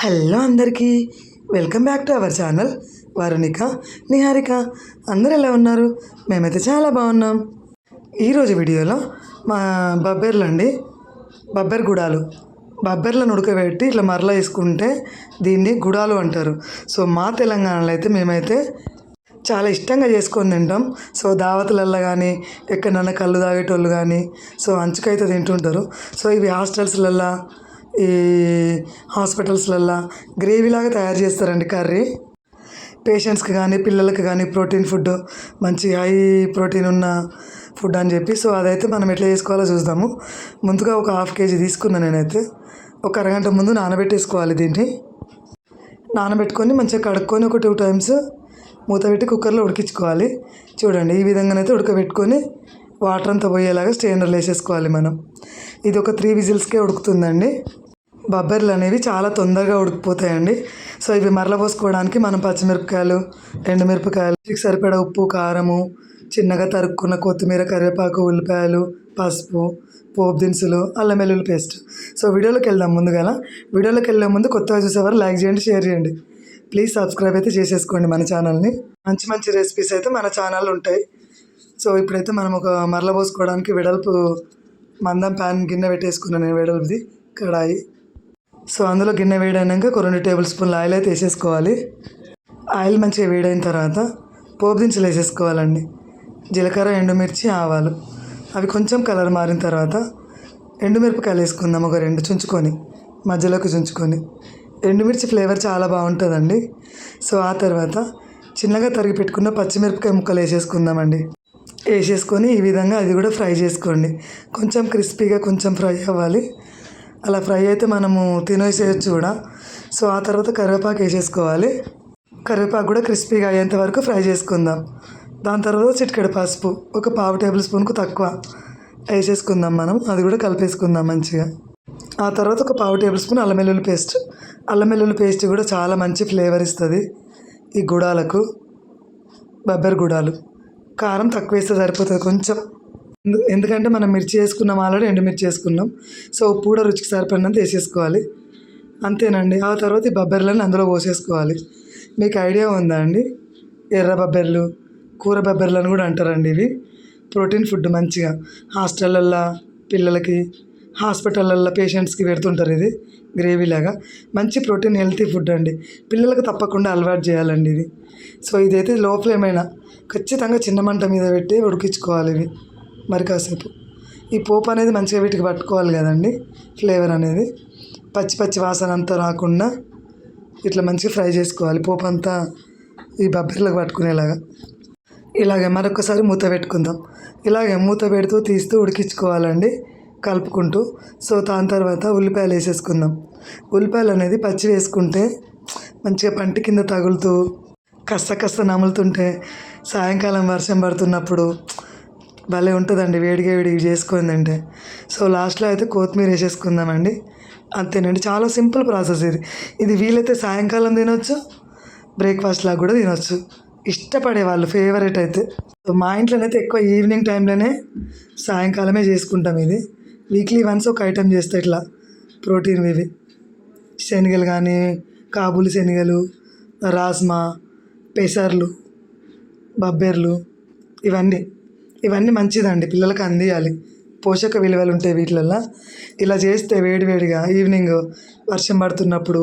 Hello అందరికీ. Welcome back to our channel. Varunika Niharika. అందరు ఎలా ఉన్నారు? మేమైతే చాలా బాగున్నాం. ఈరోజు వీడియోలో మా బబ్బెర్లు అండి. బబ్బెర్ గుడాలు. బబ్బెర్లను ఉడకబెట్టి ఇట్లా మరల వేసుకుంటే దీన్ని గుడాలు అంటారు. సో మా తెలంగాణలో అయితే మేమైతే చాలా ఇష్టంగా చేసుకొని తింటాం. సో దావతులల్లో కానీ ఎక్కడన్నా కళ్ళు తాగేటోళ్ళు కానీ సో అంచుకైతే తింటుంటారు. సో ఇవి హాస్టల్స్లల్లో ఈ హాస్పిటల్స్లల్లో గ్రేవీలాగా తయారు చేస్తారండి కర్రీ. పేషెంట్స్కి కానీ పిల్లలకి కానీ ప్రోటీన్ ఫుడ్ మంచి హై ప్రోటీన్ ఉన్న ఫుడ్ అని చెప్పి సో అదైతే మనం ఎట్లా చేసుకోవాలో చూద్దాము. ముందుగా ఒక హాఫ్ కేజీ తీసుకున్నాను నేనైతే. ఒక అరగంట ముందు నానబెట్టేసుకోవాలి దీన్ని. నానబెట్టుకొని మంచిగా కడుక్కొని ఒక టూ టైమ్స్ మూత పెట్టి కుక్కర్లో ఉడికించుకోవాలి. చూడండి ఈ విధంగానైతే ఉడకబెట్టుకొని వాటర్ అంతా పోయేలాగా స్టెయినర్లో వేసేసుకోవాలి మనం. ఇది ఒక త్రీ విజిల్స్కే ఉడుకుతుందండి. బబ్బర్లు అనేవి చాలా తొందరగా ఉడికిపోతాయండి. సో ఇవి మరల పోసుకోవడానికి మనం పచ్చిమిరపకాయలు ఎండుమిరపకాయలు సరిపడా ఉప్పు కారము చిన్నగా తరుక్కున్న కొత్తిమీర కరివేపాకు ఉల్లిపాయలు పసుపు పోపు దినుసులు అల్లం వెల్లుల్లి పేస్ట్. సో వీడియోలోకి వెళ్దాం ముందుగా వీడియోలోకి వెళ్ళే ముందు కొత్తగా చూసేవారు లైక్ చేయండి షేర్ చేయండి. ప్లీజ్ సబ్స్క్రైబ్ అయితే చేసేసుకోండి మన ఛానల్ని. మంచి మంచి రెసిపీస్ అయితే మన ఛానల్ ఉంటాయి. సో ఇప్పుడైతే మనం ఒక మరల పోసుకోవడానికి వెడల్పు మందం ప్యాన్ గిన్నె పెట్టేసుకున్నాను నేను వెడల్పుది కడాయి. సో అందులో గిన్నె వేడైనాక ఒక రెండు టేబుల్ స్పూన్ల ఆయిల్ అయితే వేసేసుకోవాలి. ఆయిల్ మంచిగా వేడైన తర్వాత పోపు దినుసులు వేసేసుకోవాలండి. జీలకర్ర ఎండుమిర్చి ఆవాలు. అవి కొంచెం కలర్ మారిన తర్వాత ఎండుమిరపకాయలు వేసుకుందాం ఒక రెండు చుంచుకొని మధ్యలోకి చుంచుకొని. ఎండుమిర్చి ఫ్లేవర్ చాలా బాగుంటుందండి. సో ఆ తర్వాత చిన్నగా తరిగి పెట్టుకున్న పచ్చిమిరపకాయ ముక్కలు వేసేసుకుందామండి. వేసేసుకొని ఈ విధంగా అది కూడా ఫ్రై చేసుకోండి. కొంచెం క్రిస్పీగా కొంచెం ఫ్రై అవ్వాలి. అలా ఫ్రై అయితే మనము తినేసేయచ్చు కూడా. సో ఆ తర్వాత కరివేపాకు వేసేసుకోవాలి. కరివేపాకు కూడా క్రిస్పీగా అయ్యేంత వరకు ఫ్రై చేసుకుందాం. దాని తర్వాత చిటికెడు పసుపు ఒక పావు టేబుల్ స్పూన్కు తక్కువ వేసేసుకుందాం మనం. అది కూడా కలిపేసుకుందాం మంచిగా. ఆ తర్వాత ఒక పావు టేబుల్ స్పూన్ అల్లం వెల్లుల్లి పేస్ట్. అల్లం వెల్లుల్లి పేస్ట్ కూడా చాలా మంచి ఫ్లేవర్ ఇస్తుంది ఈ గుడాలకు. బబ్బర్ గుడాలు. కారం తక్కువ వేస్తే సరిపోతుంది కొంచెం. ఎందుకంటే మనం మిర్చి వేసుకున్నాం ఆల్రెడీ ఎండుమిర్చి వేసుకున్నాం. సో ఉప్పు కూడా రుచికి సరిపడినంత వేసేసుకోవాలి. అంతేనండి. ఆ తర్వాత ఈ బబ్బెర్లను అందులో పోసేసుకోవాలి. మీకు ఐడియా ఉందా అండి? ఎర్ర బబ్బెర్లు కూర బబ్బెర్లు అని కూడా అంటారండి ఇవి. ప్రోటీన్ ఫుడ్ మంచిగా. హాస్టళ్ళల్లో పిల్లలకి హాస్పిటళ్ళల్లో పేషెంట్స్కి పెడుతుంటారు ఇది గ్రేవీ లాగా మంచి ప్రోటీన్ హెల్తీ ఫుడ్ అండి. పిల్లలకు తప్పకుండా అలవాటు చేయాలండి ఇది. సో ఇదైతే లోపలేమైనా ఖచ్చితంగా చిన్న మంట మీద పెట్టి ఉడికించుకోవాలి ఇవి. మరి కాసేపు. ఈ పోపు అనేది మంచిగా వీటికి పట్టుకోవాలి కదండి ఫ్లేవర్ అనేది. పచ్చి పచ్చి వాసన అంతా రాకుండా ఇట్లా మంచిగా ఫ్రై చేసుకోవాలి. పోపు అంతా ఈ బబ్బెర్లకు పట్టుకునేలాగా. ఇలాగే మరొకసారి మూత పెట్టుకుందాం. ఇలాగే మూత పెడుతూ తీస్తూ ఉడికించుకోవాలండి కలుపుకుంటూ. సో దాని తర్వాత ఉల్లిపాయలు వేసేసుకుందాం. ఉల్లిపాయలు అనేది పచ్చి వేసుకుంటే మంచిగా పంటి కింద తగులుతూ కస్త కస్త నములుతుంటే సాయంకాలం వర్షం పడుతున్నప్పుడు భలే ఉంటుందండి వేడిగా వేడిగా చేసుకొని తింటే సో లాస్ట్లో అయితే కొత్తిమీర వేసేసుకుందామండి. అంతేనండి చాలా సింపుల్ ప్రాసెస్ ఇది. ఇది వీలైతే సాయంకాలం తినొచ్చు బ్రేక్ఫాస్ట్ లాగా కూడా తినొచ్చు. ఇష్టపడే వాళ్ళు ఫేవరెట్ అయితే. మా ఇంట్లోనైతే ఎక్కువ ఈవినింగ్ టైంలోనే సాయంకాలమే చేసుకుంటాం ఇది. వీక్లీ వన్స్ ఒక ఐటెం చేస్తే ఇట్లా ప్రోటీన్ ఇవి. శనగలు కానీ కాబూలి శనగలు రాజ్మా పెసర్లు బబ్బెర్లు ఇవన్నీ. ఇవన్నీ మంచిదండి పిల్లలకు అందియాలి. పోషక విలువలు ఉంటాయి వీటిలల్లో. ఇలా చేస్తే వేడివేడిగా ఈవినింగ్ వర్షం పడుతున్నప్పుడు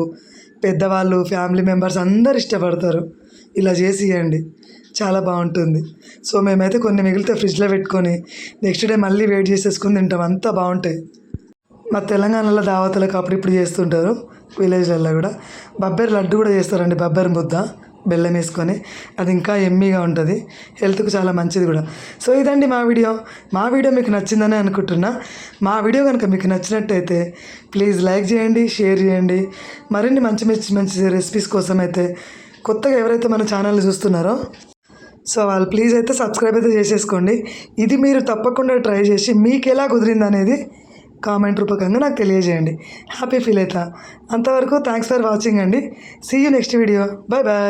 పెద్దవాళ్ళు ఫ్యామిలీ మెంబర్స్ అందరు ఇష్టపడతారు. ఇలా చేసి ఇవ్వండి చాలా బాగుంటుంది. సో మేమైతే కొన్ని మిగిలితే ఫ్రిడ్జ్లో పెట్టుకొని నెక్స్ట్ డే మళ్ళీ వేడి చేసేసుకుని తింటాం అంతా బాగుంటాయి. మా తెలంగాణలో దావతలకు అప్పుడు ఇప్పుడు చేస్తుంటారు విలేజ్లలో కూడా. బబ్బెర్ లడ్డు కూడా చేస్తారండి బబ్బెర్ ముద్ద. బెల్లం వేసుకొని అది ఇంకా ఎమ్మీగా ఉంటుంది. హెల్త్కు చాలా మంచిది కూడా. సో ఇదండి మా వీడియో. మా వీడియో మీకు నచ్చిందని అనుకుంటున్నా. మా వీడియో కనుక మీకు నచ్చినట్టయితే ప్లీజ్ లైక్ చేయండి షేర్ చేయండి. మరిన్ని మంచి మంచి మంచి రెసిపీస్ కోసం అయితే కొత్తగా ఎవరైతే మన ఛానల్ చూస్తున్నారో సో వాళ్ళు ప్లీజ్ అయితే సబ్స్క్రైబ్ అయితే చేసేసుకోండి. ఇది మీరు తప్పకుండా ట్రై చేసి మీకు ఎలా కుదిరింది అనేది కామెంట్ రూపకంగా నాకు తెలియజేయండి. హ్యాపీ ఫీల్ అవుతా. అంతవరకు థ్యాంక్స్ ఫర్ వాచింగ్ అండి. See you next video bye bye